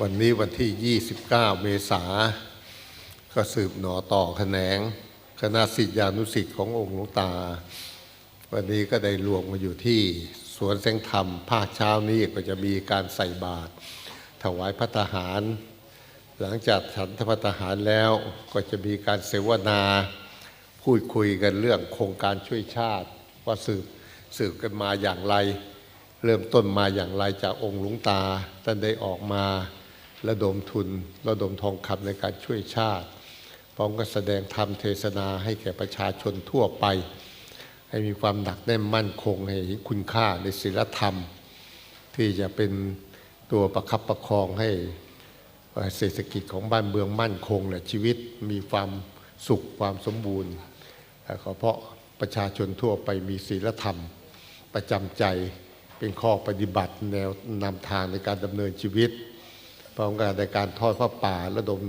วันนี้วันที่ 29 เมษาก็สืบหนอต่อแขนง คณะศิษยานุศิษย์ขององค์หลวงตา วันนี้ก็ได้รวมมาอยู่ที่สวนแสงธรรม ภาคเช้านี้ก็จะมีการใส่บาตรถวายพัตตาหาร หลังจากฉันพัตหารแล้วก็จะมีการเสวนาพูดคุยกันเรื่องโครงการช่วยชาติ ว่าสืบสืบกันมาอย่างไร เริ่มต้นมาอย่างไรจากองค์หลวงตาท่านได้ออกมาระดมทุนระดมทองคำในการช่วยชาติพร้อมกับแสดงธรรมเทศนาให้แก่ประชาชนทั่วไป ให้มีความหนักแน่นมั่นคงให้คุณค่าในศีลธรรม ที่จะเป็นตัวประคับประคองให้เศรษฐกิจของบ้านเมืองมั่นคงและชีวิตมีความสุขความสมบูรณ์ก็เพราะประชาชนทั่วไปมีศีลธรรมประจำใจ เป็นข้อปฏิบัติแนวนำทางในการดำเนินชีวิตพร้อมกับในการทอดพระป่าระดม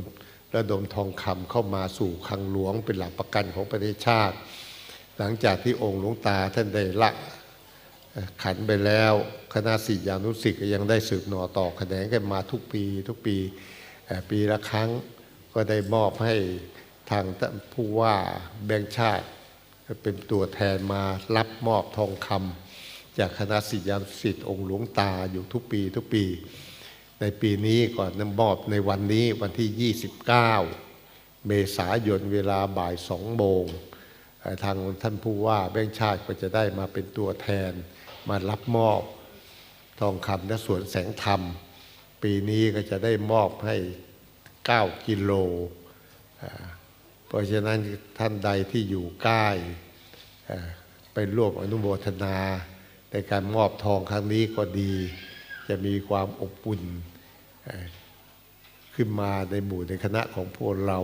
ระดมทองคำเข้ามาสู่คลังหลวงเป็นหลักประกันของประเทศชาติ หลังจากที่องค์หลวงตาท่านได้ละขันไปแล้วคณะศิษยานุศิษย์ก็ยังได้สืบหน่อต่อแขนงกันมาทุกปี ทุกปีปีละครั้งก็ได้มอบให้ทางผู้ว่าแบงค์ชาติ เป็นตัวแทนมารับมอบทองคำ จากคณะศิษยานุศิษย์องค์หลวงตาอยู่ทุกปีทุกปี ในปีนี้ก่อนนำมอบในวันนี้วันที่ 29 เมษายนเวลาบ่ายสองโมงทางท่านผู้ว่าแบงค์ชาติก็จะได้มาเป็นตัวแทนมารับมอบทองคำณสวนแสงธรรม ปีนี้ก็จะได้มอบให้ 9 กิโล เพราะฉะนั้นท่านใดที่อยู่ใกล้ไปร่วมอนุโมทนา ในการมอบทองครั้งนี้ก็ดี จะมีความอบอุ่นขึ้นมาในหมู่ในคณะของพวกเรา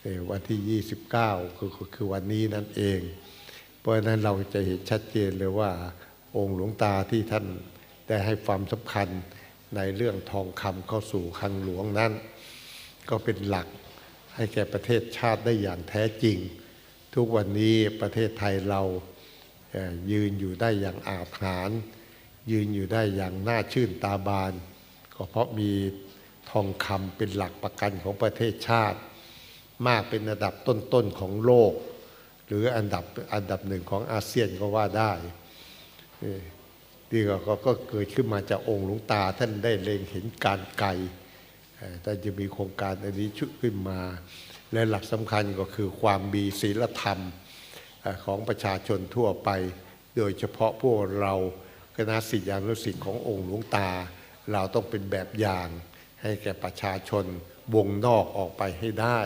เอ่อวันที่ 29คือคือคือวันนี้นั่นเอง เพราะฉะนั้นเราจะเห็นชัดเจนเลยว่าองค์หลวงตาที่ท่านได้ให้ความสำคัญในเรื่องทองคำเข้าสู่คลังหลวงนั้น ก็เป็นหลักให้แก่ประเทศชาติได้อย่างแท้จริง ทุกวันนี้ประเทศไทยเรา ยืนอยู่ได้อย่างอาถรรพ์ยืนอยู่ได้อย่างน่าชื่นตาบาน ก็เพราะมีทองคำเป็นหลักประกันของประเทศชาติ มากเป็นอันดับต้นๆของโลก หรืออันดับอันดับหนึ่งของอาเซียนก็ว่าได้เอ่อนี่ก็ก็ก็เกิดขึ้นมาจากองค์หลวงตาท่านได้เล็งเห็นการไกลเอ่อแต่จะมีโครงการอันนี้ชุดขึ้นมา และหลักสำคัญก็คือความมีศีลธรรม ของประชาชนทั่วไป โดยเฉพาะพวกเราคณะศิษยานุศิษย์ขององค์หลวงตา เราต้องเป็นแบบอย่าง ให้แก่ประชาชนวงนอกออกไปให้ได้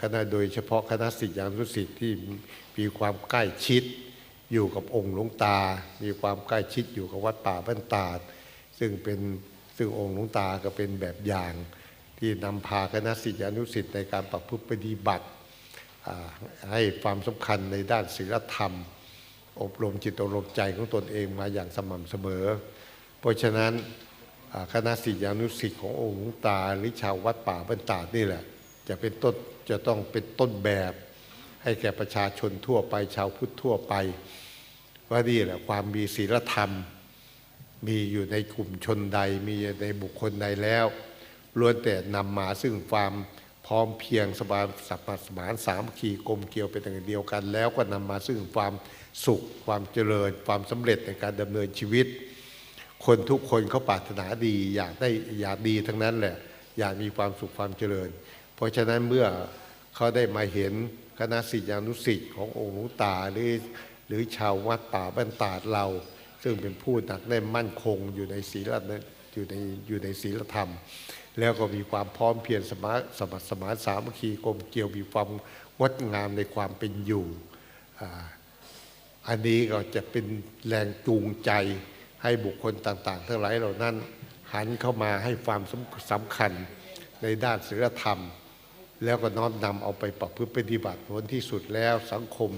คณะโดยเฉพาะคณะศิษยานุศิษย์ที่มีความใกล้ชิดอยู่กับองค์หลวงตา มีความใกล้ชิดอยู่กับวัดป่าบ้านตาดซึ่งเป็นซึ่งองค์หลวงตาก็เป็นแบบอย่าง ที่นำพาคณะศิษยานุศิษย์ในการประพฤติปฏิบัติ ให้ความสำคัญในด้านศีลธรรม อบรมจิตอบรมใจของตนเองมาอย่างสม่ำเสมอ เพราะฉะนั้นคณะศิษยานุศิษย์ขององค์ตาหรือชาววัดป่าบ้านตานี่แหละ จะเป็นต้นจะต้องเป็นต้นแบบ ให้แก่ประชาชนทั่วไปชาวพุทธทั่วไป ว่านี่แหละความมีศีลธรรม มีอยู่ในกลุ่มชนใดมีในบุคคลใดแล้วล้วนแต่นำมาซึ่งความ พร้อมเพียงสบายสัมพัสมานสามัคคีกลมเกลียวเป็นอย่างเดียวกัน แล้วก็นำมาซึ่งความสุข ความเจริญ ความสำเร็จในการดำเนินชีวิต คนทุกคนเขาปรารถนาดีอยากได้อยากดีทั้งนั้นแหละอยากมีความสุขความเจริญ เพราะฉะนั้นเมื่อเขาได้มาเห็นคณะศิษยานุศิษย์ขององค์หลวงตาหรือหรือชาววัดป่าบ้านตาดเรา ซึ่งเป็นผู้หนักแน่นมั่นคงอยู่ในศีลอยู่ในอยู่ในศีลธรรม แล้วก็มีความพร้อมเพรียงสมาสมัครสมานสามัคคีกลมเกลียวมีความงดงามในความเป็นอยู่ อันนี้ก็จะเป็นแรงจูงใจให้บุคคลต่างๆ ทั้งหลายเหล่านั้นหันเข้ามาให้ความสำคัญในด้านศีลธรรม แล้วก็น้อมนำเอาไปประพฤติปฏิบัติผลที่สุดแล้วสังคม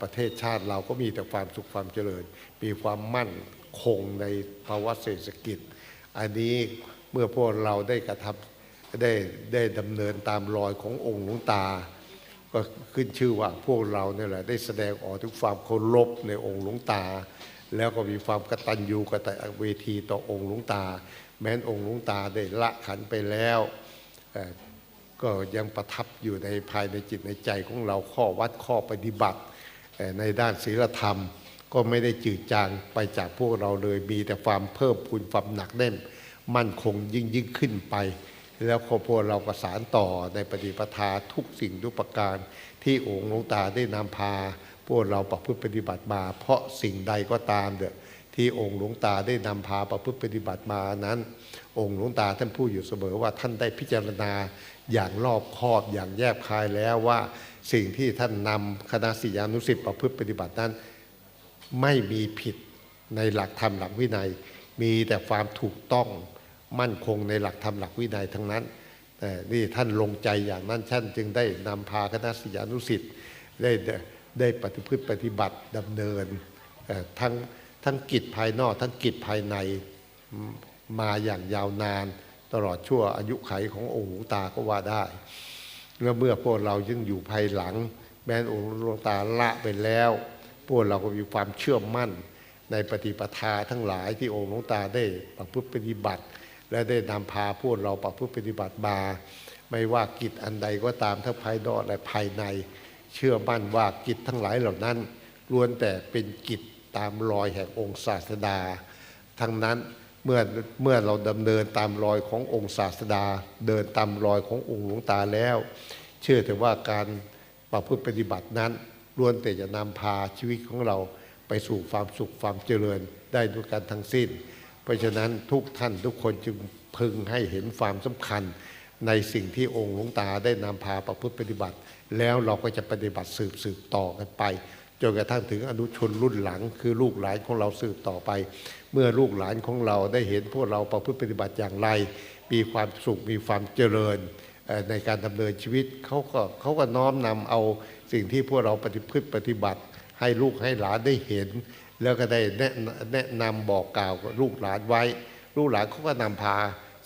ประเทศชาติเราก็มีแต่ความสุขความเจริญ มีความมั่นคงในภาวะเศรษฐกิจ อันนี้ เมื่อพวกเราได้กระทำได้ได้ดำเนินตามรอยขององค์หลวงตา ก็ขึ้นชื่อว่าพวกเราเนี่ยแหละได้แสดงออกถึงความเคารพในองค์หลวงตา แล้วก็มีความกตัญญูกตเวทีต่อองค์หลวงตา แม้นองค์หลวงตาได้ละขันไปแล้วก็ยังประทับอยู่ในภายในจิตในใจของเราข้อวัดข้อปฏิบัติ ในด้านศีลธรรม ก็ไม่ได้จืดจางไปจากพวกเราเลยมีแต่ความเพิ่มพูนความหนักแน่น มั่นคงยิ่งยิ่งขึ้นไป แล้วครอบครัวเราประสานต่อในปฏิปทาทุกสิ่งทุกประการ ที่องค์หลวงตาได้นำพา พวกเราประพฤติปฏิบัติมา เพราะสิ่งใดก็ตามเด้อที่องค์หลวงตาได้นำพาประพฤติปฏิบัติมานั้น องค์หลวงตาท่านพูดอยู่เสมอว่าท่านได้พิจารณาอย่างรอบคอบอย่างแยบคายแล้วว่าสิ่งที่ท่านนำคณะศิยานุศิษย์ประพฤติปฏิบัตินั้น ไม่มีผิดในหลักธรรมหลักวินัย มีแต่ความถูกต้อง มั่นคงในหลักธรรมหลักวินัยทั้งนั้นแต่นี่ท่านลงใจอย่างนั้นท่านจึงได้นำพาคณะศิยานุศิษย์ได้ได้ปฏิพฤติปฏิบัติดำเนินทั้งทั้งกิจภายนอก ทั้งกิจภายในมาอย่างยาวนาน ตลอดชั่วอายุไขขององค์หลวงตาก็ว่าได้แล้วเมื่อพวกเรายังอยู่ภายหลัง แม้องค์หลวงตาละไปแล้ว พวกเราก็มีความเชื่อมั่นในปฏิปทาทั้งหลายที่องค์หลวงตาได้ประพฤติปฏิบัติ และได้นำพาพวกเราประพฤติปฏิบัติมา ไม่ว่ากิจอันใดก็ตามทั้งภายนอกและภายใน เชื่อมั่นว่ากิจทั้งหลายเหล่านั้นล้วนแต่เป็นกิจตามรอยแห่งองค์ศาสดา ทั้งนั้นเมื่อเมื่อเราดำเนินตามรอยขององค์ศาสดา เดินตามรอยขององค์หลวงตาแล้ว เชื่อแต่ว่าการประพฤติปฏิบัตินั้นล้วนแต่จะนำพาชีวิตของเราไปสู่ความสุขความเจริญได้ด้วยกันทั้งสิ้น ราะฉะนั้นทุกท่านทุกคนจึงพึงให้เห็นความสำคัญในสิ่งที่องค์หลวงตาได้นำพาประพฤติปฏิบัติ แล้วเราก็จะปฏิบัติสืบสืบต่อกันไปจนกระทั่งถึงอนุชนรุ่นหลัง คือลูกหลานของเราสืบต่อไป เมื่อลูกหลานของเราได้เห็นพวกเราประพฤติปฏิบัติอย่างไร มีความสุขมีความเจริญในการดำเนินชีวิตเขาก็เขาก็น้อมนำเอาสิ่งที่พวกเราปฏิพฤติปฏิบัติ ให้ลูกให้หลานได้เห็น แล้วก็ได้แนะแนะนำบอกกล่าวกับลูกหลานไว้ ลูกหลานเขาก็นำพา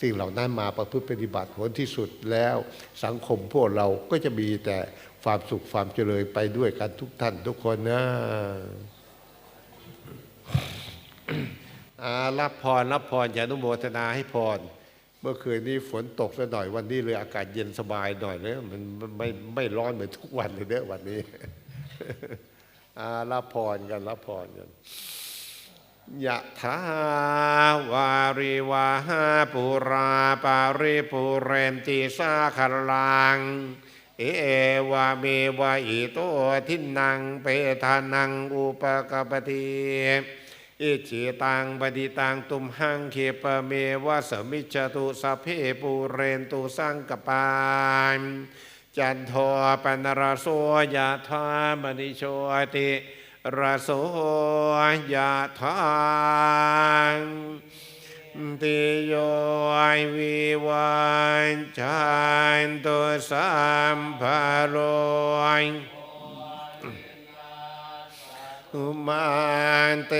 สิ่งเหล่านั้นมาประพฤติปฏิบัติผลที่สุดแล้ว สังคมพวกเราก็จะมีแต่ความสุขความเจริญไปด้วยกันทุกท่านทุกคนนะอารับพรรับพรอย่านุโมทนาให้พร เมื่อคืนนี้ฝนตกซะหน่อยวันนี้เลยอากาศเย็นสบายหน่อยเลยมันไม่ไม่ร้อนเหมือนทุกวันเลยเด้อวันนี้ อารับพรกันรับพรกันยะถาวาริวาหาปุราปาริปุเรนติสาคลัง เอวาเมวะอิโตทินังเปทานังอุปกปติอิจิตังปฏิตังตุมหังเคปเมวะสมิจตุสัพเพปุเรนตุสังกปาน จันโทปนรโสยะธามณิโชติรโสยะธางติโยวิวันจันตุสัมภโรยอุมันเต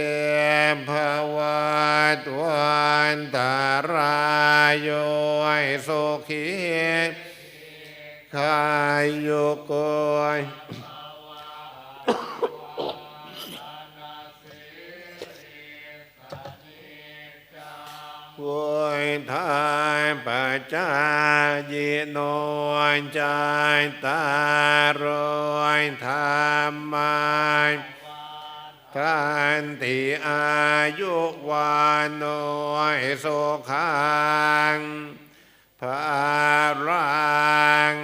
ภวัตวันตารายโยสุขี ขายโยโกยวยทายปัจจายโนใจตารอยธรรมายทันติอายุวานโนสุขัง ภารัง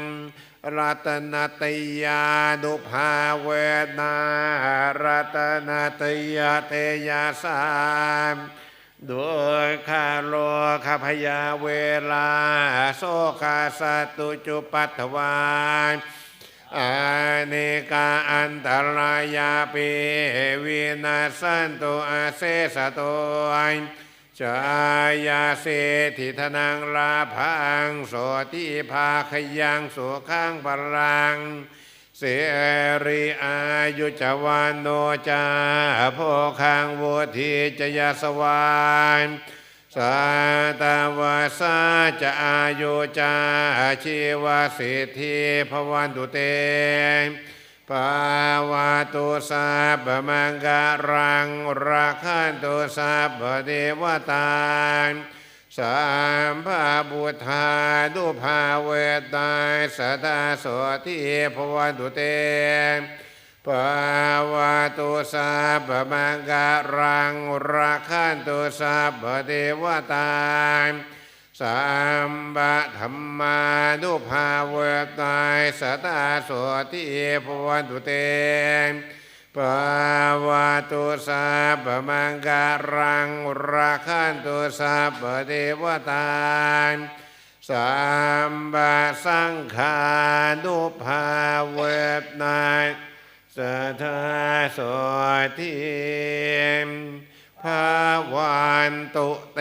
รัตนตยานุภาเวนารัตนตยาเตยาสามโดยคาโลคาพยาเวลาโสคาสตุจุปัตวานอาเนกาอันตรายาปิวินาสันตุอาเสสะโต จายาเสทิธนังลาพังโสติภาขยังสุขังพลัง เสรีอายุจวานโนจาโพคังวุธีจยสวานสาตาวาสาจะอายุจาชีวสิทธิภวันตุเต ภาวะตุสัพพมังการังราคันตุสัพพเทวตาสัมภาบุทธาดุภาเวตายสตาโสทิภวันตุเตภาวะตุสัพพมังการังราคันตุสัพพเทวตา สัมปะธรรมานุภาเวตายสตาโสติภวันตุเตภาวะตุสัพพมังการังราคันตุสัพพเทวตาสัมปะสังขานุภาเวทนายสัทธาโสทิ ภาวันตุเต